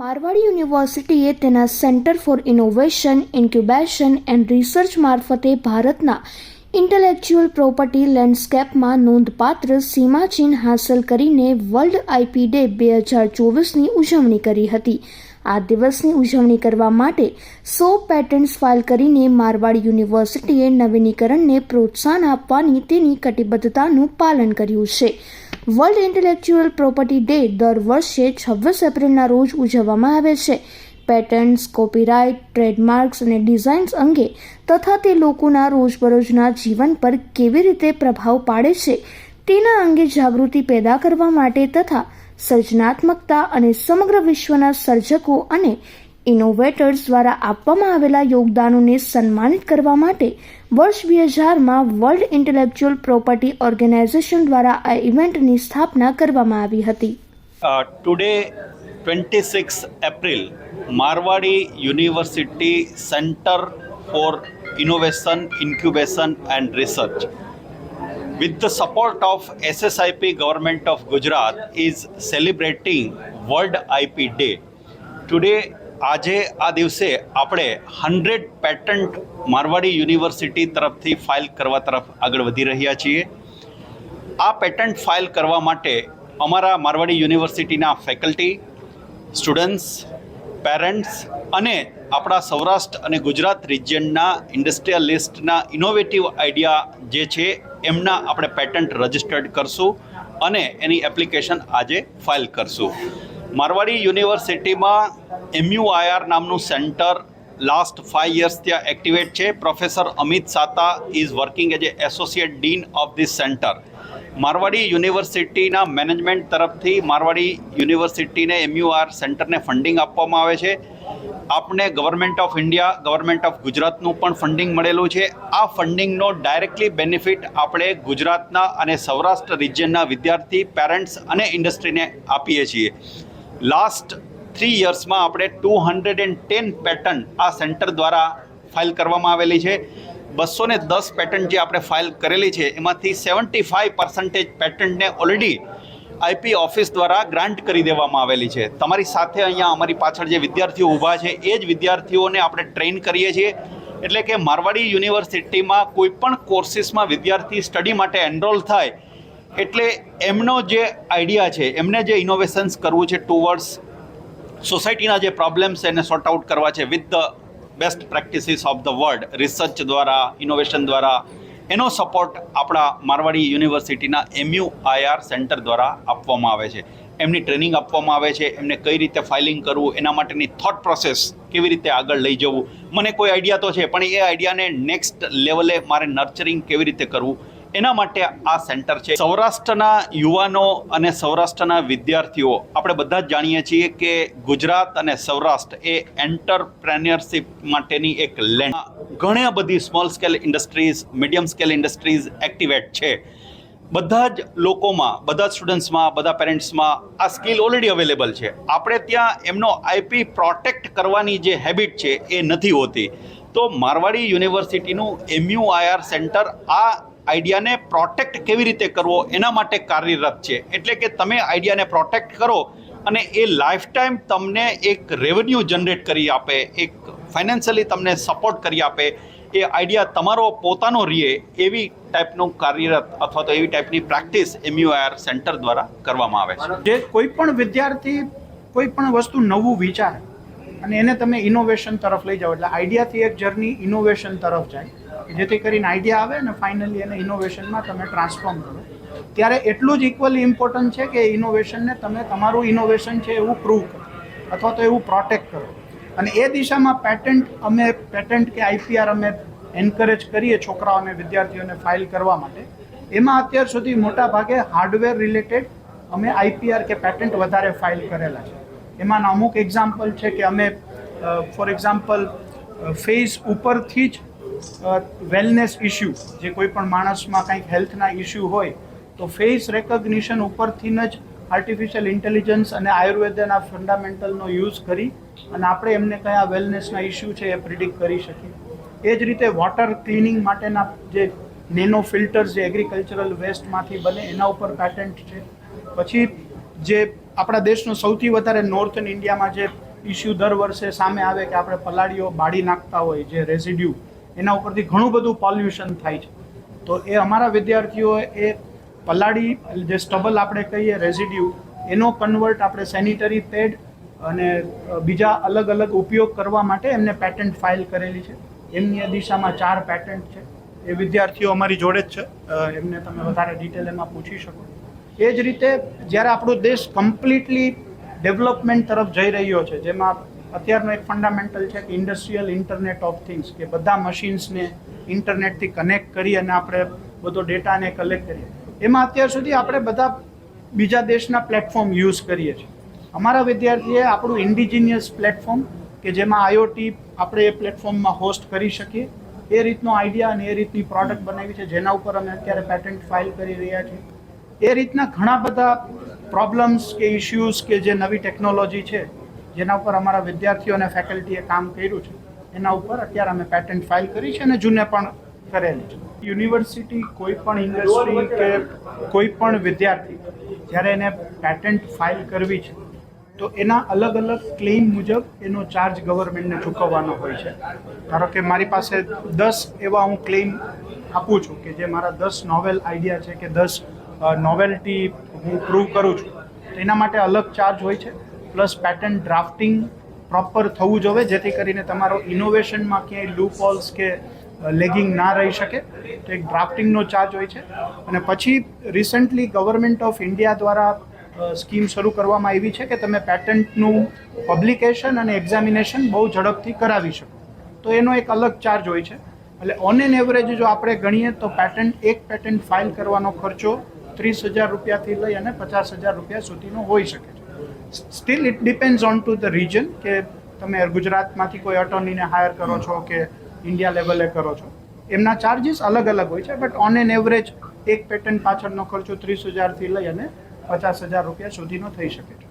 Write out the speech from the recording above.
મારવાડી યુનિવર્સિટીએ તેના centre for innovation, incubation and research મારફતે ભારતના ઇન્ટેલેક્ચ્યુઅલ પ્રોપર્ટી લેન્ડસ્કેપમાં નોંધપાત્ર સીમાચિહ્ન હાંસલ કરીને વર્લ્ડ આઈપી ડે બે હજાર ચોવીસની ઉજવણી કરી હતી. આ દિવસની ઉજવણી કરવા માટે સો પેટન્ટ્સ ફાઇલ કરીને મારવાડ યુનિવર્સિટીએ નવીનીકરણને પ્રોત્સાહન આપવાની તેની કટિબદ્ધતાનું પાલન કર્યું છે. વર્લ્ડ ઇન્ટેલેક્ચ્યુઅલ પ્રોપર્ટી ડે દર વર્ષે છવ્વીસ એપ્રિલના રોજ ઉજવવામાં આવે છે. પેટર્ન્સ કોપીરાઇટ ટ્રેડમાર્ક્સ અને ડિઝાઇન્સ અંગે તથા તે લોકોના રોજબરોજના જીવન પર કેવી રીતે પ્રભાવ પાડે છે તેના અંગે જાગૃતિ પેદા કરવા માટે તથા સર્જનાત્મકતા અને સમગ્ર વિશ્વના સર્જકો અને ઇનોવેટર્સ દ્વારા આપવામાં આવેલા યોગદાનોને સન્માનિત કરવા માટે વર્ષ બે હજારમાં વર્લ્ડ ઇન્ટેલેક્ચ્યુઅલ પ્રોપર્ટી ઓર્ગેનાઇઝેશન દ્વારા આ ઇવેન્ટની સ્થાપના કરવામાં આવી હતી. Uh, today, 26 April, Marwadi University Center for Innovation, Incubation and Research, with the support of SSIP Government of Gujarat, is celebrating World IP Day. Today, આજે આ દિવસે આપણે હંડ્રેડ પેટન્ટ મારવાડી યુનિવર્સિટી તરફથી ફાઇલ કરવા તરફ આગળ વધી રહ્યા છીએ આ પેટન્ટ ફાઇલ કરવા માટે અમારા મારવાડી યુનિવર્સિટીના ફેકલ્ટી સ્ટુડન્ટ્સ પેરેન્ટ્સ અને આપણા સૌરાષ્ટ્ર અને ગુજરાત રિજિયનના ઇન્ડસ્ટ્રીયલિસ્ટના ઇનોવેટિવ આઈડિયા જે છે એમના આપણે પેટન્ટ રજિસ્ટર્ડ કરશું અને એની એપ્લિકેશન આજે ફાઇલ કરશું. મારવાડી યુનિવર્સિટીમાં એમયુઆઈઆર નામનું સેન્ટર લાસ્ટ ફાઇવ યર્સ ત્યાં એક્ટિવેટ છે. Professor Amit Sata is working as a associate dean of this centre Marwadi યુનિવર્સિટીના મેનેજમેન્ટ તરફથી મારવાડી યુનિવર્સિટીને એમયુઆર સેન્ટરને ફંડિંગ આપવામાં આવે છે. આપને government of India government of ગુજરાતનું પણ ફંડિંગ મળેલું છે. આ ફંડિંગનો ડાયરેક્ટલી બેનિફિટ આપણે ગુજરાતના અને સૌરાષ્ટ્ર રિજિયનના વિદ્યાર્થી પેરેન્ટ્સ અને ઇન્ડસ્ટ્રીને આપીએ છીએ. લાસ્ટ થ્રી યર્સમાં આપણે two hundred and ten pattern આ સેન્ટર દ્વારા ફાઇલ કરવામાં આવેલી છે. બસો દસ પેટર્ન જે આપણે ફાઇલ કરેલી છે, એમાંથી સેવન્ટી ફાઇવ પર્સન્ટેજ પેટર્નને ઓલરેડી આઈપી ઓફિસ દ્વારા ગ્રાન્ટ કરી દેવામાં આવેલી છે. તમારી સાથે અહીંયા અમારી પાછળ જે વિદ્યાર્થીઓ ઊભા છે, એ જ વિદ્યાર્થીઓને આપણે ટ્રેન કરીએ છીએ. એટલે કે મારવાડી યુનિવર્સિટીમાં કોઈ પણ કોર્સિસમાં વિદ્યાર્થી સ્ટડી માટે એનરોલ થાય, એટલે એમનો જે આઈડિયા છે, એમને જે ઇનોવેશન્સ કરવું છે ટુવર્ડ્સ સોસાયટીના જે પ્રોબ્લેમ્સ એને સોર્ટ આઉટ કરવા છે with the best practices of the world research દ્વારા ઇનોવેશન દ્વારા એનો સપોર્ટ આપણા મારવાડી યુનિવર્સિટીના એમયુ આઈઆર સેન્ટર દ્વારા આપવામાં આવે છે. એમની ટ્રેનિંગ આપવામાં આવે છે, એમને કઈ રીતે ફાઇલિંગ કરવું, એના માટેની થોટ પ્રોસેસ કેવી રીતે આગળ લઈ જવું. મને કોઈ આઈડિયા તો છે, પણ એ આઈડિયાને નેક્સ્ટ લેવલે મારે નર્ચરિંગ કેવી રીતે કરવું એના માટે આ સેન્ટર છે. સૌરાષ્ટ્રના યુવાનો અને સૌરાષ્ટ્રના વિદ્યાર્થીઓ, આપણે બધા જ જાણીએ છીએ કે ગુજરાત અને સૌરાષ્ટ્ર એ એન્ટરપ્રેન્યોરશિપ માટેની એક લેન્ડ ઘણી બધી small scale industries medium scale industries activate છે. બધા જ લોકોમાં, બધા સ્ટુડન્ટ્સમાં બધા પેરેન્ટ્સમાં આ સ્કિલ ઓલરેડી અવેલેબલ છે. આપણે ત્યાં એમનો આઈપી પ્રોટેક્ટ કરવાની જે હેબિટ છે એ નથી હોતી. તો મારવાડી યુનિવર્સિટીનું એમયુઆઈઆર સેન્ટર આ આઈડિયાને પ્રોટેક્ટ કેવી રીતે કરવો એના માટે કાર્યરત છે. એટલે કે તમે આઈડિયાને પ્રોટેક્ટ કરો અને એ લાઈફ ટાઈમ તમને એક રેવન્યુ જનરેટ કરી આપે, એક ફાઇનાન્શિયલી તમને સપોર્ટ કરી આપે. એ આઈડિયા તમારો પોતાનો રહે એવી ટાઈપનું કાર્યરત અથવા તો એવી ટાઈપની પ્રેક્ટિસ એમયુઆર સેન્ટર દ્વારા કરવામાં આવે છે. જે કોઈ પણ વિદ્યાર્થી કોઈ પણ વસ્તુ નવું વિચારે અને એને તમે ઇનોવેશન તરફ લઈ જાઓ, એટલે આઈડિયાથી એક જર્ની ઇનોવેશન તરફ જાય. જેથી કરીને આઈડિયા આવે ને ફાઇનલી એને ઇનોવેશનમાં તમે ટ્રાન્સફોર્મ કરો. ત્યારે એટલું જ ઇક્વલી ઇમ્પોર્ટન્ટ છે કે ઇનોવેશનને તમે તમારું ઇનોવેશન છે એવું પ્રૂવ કરો, અથવા તો એવું પ્રોટેક્ટ કરો. અને એ દિશામાં પેટન્ટ અમે પેટન્ટ કે આઈપીઆર અમે એન્કરેજ કરીએ છોકરાઓને વિદ્યાર્થીઓને ફાઇલ કરવા માટે. એમાં અત્યાર સુધી મોટા ભાગે હાર્ડવેર રિલેટેડ અમે આઈપીઆર કે પેટન્ટ વધારે ફાઇલ કરેલા છે. એમાંના અમુક એક્ઝામ્પલ છે કે અમે ફોર એક્ઝામ્પલ ફેઝ ઉપરથી જ વેલનેસ ઇશ્યુ જે કોઈ પણ માણસમાં કંઈક હેલ્થના ઇશ્યુ હોય, તો ફેસ રેકગ્નિશન ઉપરથી જ આર્ટિફિશિયલ ઇન્ટેલિજન્સ અને આયુર્વેદના ફંડામેન્ટલનો યુઝ કરી અને આપણે એમને કયા વેલનેસના ઇશ્યુ છે એ પ્રિડિક્ટ કરી શકીએ. એ જ રીતે વોટર ક્લિનિંગ માટેના જે નેનો ફિલ્ટર્સ જે એગ્રીકલ્ચરલ વેસ્ટમાંથી બને, એના ઉપર પેટન્ટ છે. પછી જે આપણા દેશનો સૌથી વધારે નોર્થન ઇન્ડિયામાં જે ઇસ્યુ દર વર્ષે સામે આવે કે આપણે પલાળીઓ બાળી નાખતા હોય, જે રેસિડ્યુ એના ઉપરથી ઘણું બધું પોલ્યુશન થાય છે. તો એ અમારા વિદ્યાર્થીઓ એ પલાળી, જે સ્ટબલ આપણે કહીએ રેઝિડ્યુ એનો કન્વર્ટ આપણે સેનિટરી પેડ અને બીજા અલગ અલગ ઉપયોગ કરવા માટે એમને પેટન્ટ ફાઇલ કરેલી છે. એમની દિશામાં ચાર પેટન્ટ છે. એ વિદ્યાર્થીઓ અમારી જોડે જ છે. એમને તમે વધારે ડિટેલ એમાં પૂછી શકો. એ જ રીતે જ્યારે આપણો દેશ કમ્પ્લીટલી ડેવલપમેન્ટ તરફ જઈ રહ્યો છે, જેમાં અત્યારનો એક ફંડામેન્ટલ છે કે ઇન્ડસ્ટ્રીયલ ઇન્ટરનેટ ઓફ થિંગ્સ કે બધા મશીન્સને ઇન્ટરનેટથી કનેક્ટ કરી અને આપણે બધો ડેટાને કલેક્ટ કરીએ. એમાં અત્યાર સુધી આપણે બધા બીજા દેશના પ્લેટફોર્મ યુઝ કરીએ છીએ. અમારા વિદ્યાર્થીએ આપણું ઇન્ડિજિનિયસ પ્લેટફોર્મ કે જેમાં આઈઓટી આપણે એ પ્લેટફોર્મમાં હોસ્ટ કરી શકીએ, એ રીતનો આઈડિયા અને એ રીતની પ્રોડક્ટ બનાવી છે, જેના ઉપર અમે અત્યારે પેટન્ટ ફાઇલ કરી રહ્યા છીએ. એ રીતના ઘણા બધા પ્રોબ્લેમ્સ કે ઇશ્યુઝ કે જે નવી ટેકનોલોજી છે જેના ઉપર અમારા વિદ્યાર્થીઓ અને ફેકલ્ટીએ કામ કર્યું છે, એના ઉપર અત્યારે અમે પેટન્ટ ફાઇલ કરી છે અને જૂને પણ કરેલી છે. યુનિવર્સિટી કોઈ પણ ઇન્ડસ્ટ્રી કે કોઈ પણ વિદ્યાર્થી જ્યારે એને પેટન્ટ ફાઇલ કરવી છે, તો એના અલગ અલગ ક્લેમ મુજબ એનો ચાર્જ ગવર્મેન્ટને ચૂકવવાનો હોય છે. ધારો કે મારી પાસે દસ એવા હું ક્લેમ આપું છું કે જે મારા દસ નોવેલ આઈડિયા છે કે દસ નોવેલ્ટી હું પ્રૂવ કરું છું, તો એના માટે અલગ ચાર્જ હોય છે. પ્લસ પેટર્ન ડ્રાફ્ટિંગ પ્રોપર થવું જોઈએ જેથી કરીને તમારો ઇનોવેશનમાં ક્યાંય લૂપ હોલ્સ કે લેગિંગ ના રહી શકે. તો એક ડ્રાફ્ટિંગનો ચાર્જ હોય છે. અને પછી રિસન્ટલી ગવર્મેન્ટ ઓફ ઇન્ડિયા દ્વારા સ્કીમ શરૂ કરવામાં આવી છે કે તમે પેટન્ટનું પબ્લિકેશન અને એક્ઝામિનેશન બહુ ઝડપથી કરાવી શકો. તો એનો એક અલગ ચાર્જ હોય છે. એટલે ઓન એન એવરેજ જો આપણે ગણીએ તો પેટન્ટ એક પેટન્ટ ફાઇલ કરવાનો ખર્ચો ત્રીસ હજાર રૂપિયાથી લઈ અને પચાસ હજાર રૂપિયા સુધીનો હોઈ શકે છે. Still it depends on to the region કે તમે ગુજરાતમાંથી કોઈ અટોર્નીને હાયર કરો છો કે ઇન્ડિયા લેવલે કરો છો. એમના ચાર્જીસ અલગ અલગ હોય છે બટ ઓન એન એવરેજ એક પેટન્ટ પાછળનો ખર્ચો ત્રીસ હજારથી લઈ અને પચાસ હજાર રૂપિયા સુધીનો થઈ શકે છે.